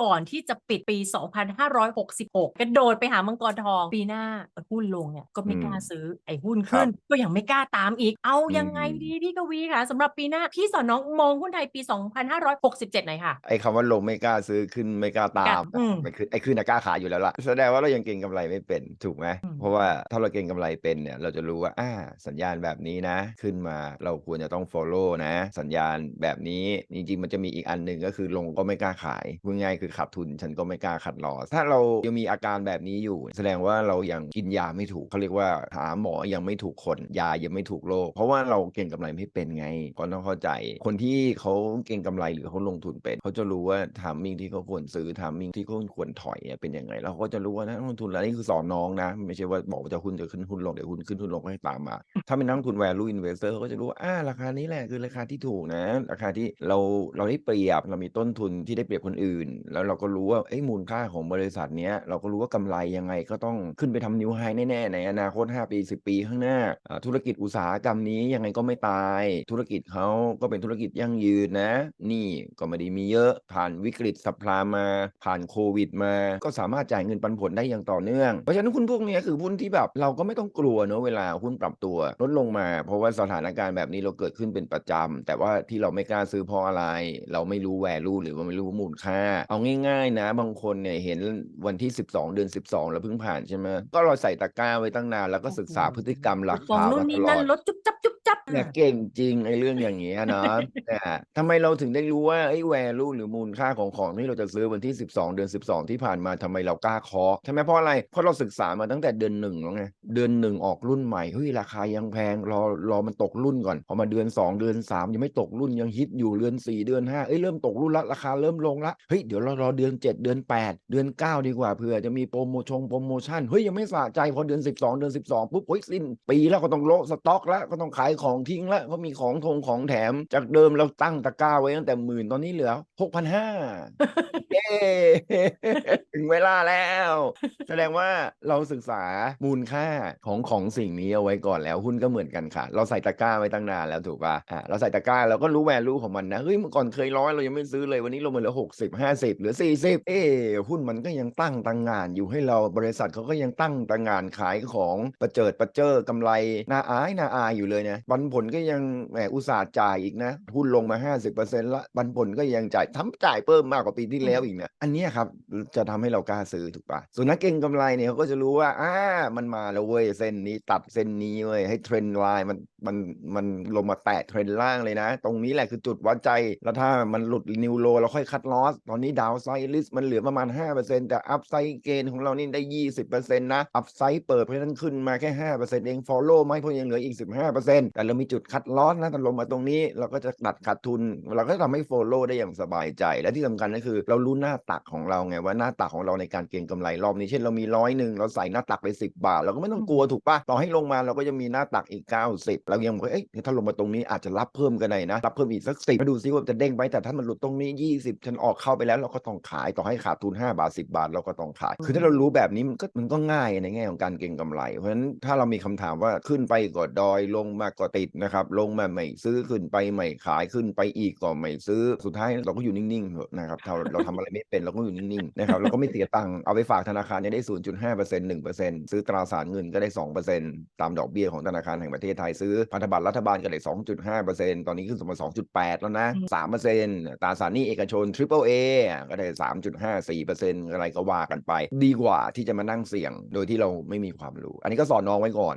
ก่อนที่จะปิดปี 2566 กระโดดไปหามังกรทอง ปีหน้าหุ้นลงเนี่ยก็ไม่กล้าซื้อไอ้หุ้นขึ้น ก็ยังไม่กล้าตามอีก เอายังไงดีพี่กวีค่ะสำหรับปีหน้า พี่สอนน้องมองหุ้นไทยปี 2567 หน่อยค่ะ ไอ้คำว่าลงไม่กล้าซื้อขึ้นไม่กล้าตามอืมไม่ขึ้นไอ้ขึ้นน่ะกล้าขายอยู่แล้วล่ะแสดงว่าเรายังเก็งกำไรไม่เป็นถูกไหมอืมเพราะว่าถ้าเราเก็งกำไรเป็นเนี่ยเราจะรู้ว่าอ่าสัญญาณแบบนี้นะ ขึ้นมาเราควรจะต้อง follow นะ สัญญาณแบบนี้จริงๆมันจะมีอีกอันหนึ่งก็คือลงก็ไม่กล้าขายพูดง่ายๆคือขาดทุน ฉันก็ไม่กล้าขัดลอสถ้าเรายังมีอาการแบบนี้อยู่ แสดงว่าเรายังกินยาไม่ถูกเขาเรียกว่าหาหมอยังไม่ถูกคนยายังไม่ถูกโรคเพราะว่าเราเก็งกำไรไม่เป็นไงก็ต้องเข้าใจ คนที่เขาเก็งกำไรหรือเขาลงทุนเป็นเขาจะรู้ว่าทามมิ่งที่เขาควรซื้อทามมิ่งที่เขาควรถอยเป็นยังไงแล้วเขาก็จะรู้ว่านักลงทุนแล้วนี่คือสอนน้องนะ ไม่ใช่ว่าบอกว่าจะหุ้นจะขึ้นหุ้นลงเดี๋ยวหุ้นขึ้นหุ้นลงก็ให้ตามมา ถ้าเป็นนักลงทุน value investor เขาก็จะรู้ว่าอ่าราคานี้แหละคือราคาที่ถูกนะ ราคาที่เราเราได้เปรียบเรามีต้นทุนที่ได้เปรียบคนอื่นแล้วเราก็รู้ว่าเอ้มูลค่าของบริษัทเนี้ยเราก็รู้ว่ากำไรยังไงก็ต้องขึ้นไปทำนิวไฮแน่ๆในอนาคต 5 ปี 10 ปีข้างหน้า ธุรกิจอุตสาหกรรมนี้ยังไงก็ไม่ตาย ธุรกิจเขาก็เป็นธุรกิจยั่งยืนนะ นี่ก็ไม่ได้มีเยอะผ่านวิกฤตสัพพลามาผ่านโควิดมา ก็สามารถจ่ายเงินปันผลได้อย่างต่อเนื่อง เพราะฉะนั้นหุ้นพวกนี้คือหุ้นที่แบบเราก็ไม่ต้องกลัวเนอะเวลาหุ้นปรับตัวลดลงมา เพราะว่าสถานการณ์แบบนี้เราเกิดขึ้นเป็นประจำแต่ว่าที่เราไม่กล้าซื้อเพราะอะไร เราไม่รู้แวลูหรือว่าไม่รู้มูลค่าเอาง่ายๆนะ บางคนเนี่ยเห็นวันที่12เดือน12แล้วเพิ่งผ่านใช่ไหมก็เราใส่ตะกร้าไว้ตั้งนานแล้วก็ศึกษาพฤติกรรมราของคานู่นมาตนี่ลนั่อนดลดจุ๊บจับจุ๊บ จับเนี่ยเก่งจริงไอ้เรื่องอย่างเงี้ยเนาะนะฮะทำไมเราถึงได้รู้ว่าไอ้แวลูหรือมูลค่าของของที่เราจะซื้อวันที่ 12 เดือน 12 ที่ผ่านมาทำไมเรากล้าเคาะใช่ไหมเพราะอะไรเพราะเราศึกษามาตั้งแต่เดือนหนึ่งแล้วไงเดือนหนึ่งออกรุ่นใหม่เฮ้ยราคายังแพงรอรอมันตกรุ่นก่อนพอมาเดือน 2 เดือน 3 ยังไม่ตกรุ่นยังฮิตอยู่เดือน 4 เดือน5เอ้ยเริ่มตกรุ่นละราคาเริ่มลงละเฮ้ยเดี๋ยวเรารอเดือน 7 เดือน 8 เดือน 9 ดีกว่าเผื่อจะมีโปรโมชั่นโปรโมชั่นเฮ้ยยังไม่สะใจพอเดือน 12 เดือน 12ปุ๊บเฮ้ยสิ้นปีแล้วก็ต้องโละสต็อกแล้วก็ต้องขายของทิ้งแล้วเพราะมีของทงของแถมจากเดิมเราตั้งตะกร้าไว้ตั้งแต่หมื่นตอนนี้เหลือ6,500เย้ถึงเวลาแล้ว แสดงว่าเราศึกษามูลค่าของของสิ่งนี้เอาไว้ก่อนแล้วหุ้นก็เหมือนกันค่ะ เราใส่ตะกร้าไว้ตั้งนานแล้วถูกป่ะอะเราใส่ตะกร้าเราก็รู้แวลูของมันนะเฮ้ยเมื่อก่อนเคยร้อยเรายังไม่ซื้อเลยวันนี้ลงมาเหลือ60 50เหลือ40เอ๊ะหุ้นมันก็ยังตั้งตังงานอยู่ให้เราบริษัทเขาก็ยังตั้งตังงานขายของประเจิดประเจอกำไรน่าอายน่าอายอยู่เลยนะปันผลก็ยังแหมอุตสาห์จ่ายอีกนะหุ้นลงมา 50%ละปันผลก็ยังจ่ายทำจ่ายเพิ่มมากกว่าปีที่แล้วอีกนะอันเนี้ยครับจะทำให้เรากล้าซื้อถูกปะส่วนนักเก็งกำไรเนี่ยเขาก็จะรู้ว่าอ่ามันมาแล้วเว้ยเส้นนี้ตัดเส้นนี้เว้ยให้เทรนด์ไลน์มันมันมันลงมาแตะเทรนด์ล่างเลยนะ ตรงนี้แหละคือจุดวัดใจ แล้วถ้ามันหลุดนิวโลเราค่อยคัดลอส ตอนนี้ดาวไซด์ลิสมันเหลือประมาณ 5%แต่อัพไซด์เกนของเรานี่ได้ 20%นะ อัพไซด์เปิดเพราะฉะนั้นขึ้นมาแค่ 5%เองฟอลโล่ไหมเพราะยังเหลืออีก 15%แต่เรามีจุดคัดลอสนะถ้าลงมาตรงนี้เราก็จะตัดขาดทุน เราก็จะทำให้ฟอลโล่ได้อย่างสบายใจ และที่สำคัญก็คือ เรารู้หน้าตักของเราไงว่าหน้าตักของเราในการเก็งกำไรรอบนี้เช่นเรามีร้อยหนึ่งเราใส่หน้าตักไป10บาท เราก็ไม่ต้องกลัวถูกปะต่อให้ลงมาเราก็จะมีหน้าตักอีก 90 เรายังบอกเอ้ยถ้าลงมาตรงนี้อาจจะรับเพิ่มก็ได้นะรับเพิ่มอีกสักสิบมาดูซิว่าจะเด้งไปแต่ถ้ามันหลุดตรงนี้ 20 ฉันออกเข้าไปแล้วเราก็ต้องขายต่อให้ขาดทุน 5 บาท 10 บาทเราก็ต้องขาย คือถ้าเรารู้แบบนี้มันก็มันก็ง่ายในแง่ของการเก็งกำไร เพราะฉะนั้นถ้าเรามีคำถามว่าขึ้นไปก็ดอยลงมาก็ติดนะครับ ลงมาไม่ซื้อขึ้นไปไม่ขายขึ้นไปอีกก็ไม่ซื้อสุดท้ายเราก็อยู่นิ่งๆนะครับถ้าเราทำอะไรไม่เป็นเราก็อยู่นิ่งๆนะครับเราก็ไม่เสียตังค์เอาไปฝากธนาคารเนี่ยได้ 0.5% 1%ซื้อตราสารเงินก็ได้ 2%ตามดอกเบี้ยของธนาคารแห่งประเทศไทยซื้อพันธบัตรรัฐบาลก็ได้ 2.5%ตอนนี้ขึ้นมา2.8 แล้วนะ3%ตราสารหนี้เอกชน Triple A ก็ได้ 3.54%อะไรก็ว่ากันไป ดีกว่าที่จะมานั่งเสี่ยงโดยที่เราไม่มีความรู้ อันนี้ก็สอนน้องไว้ก่อน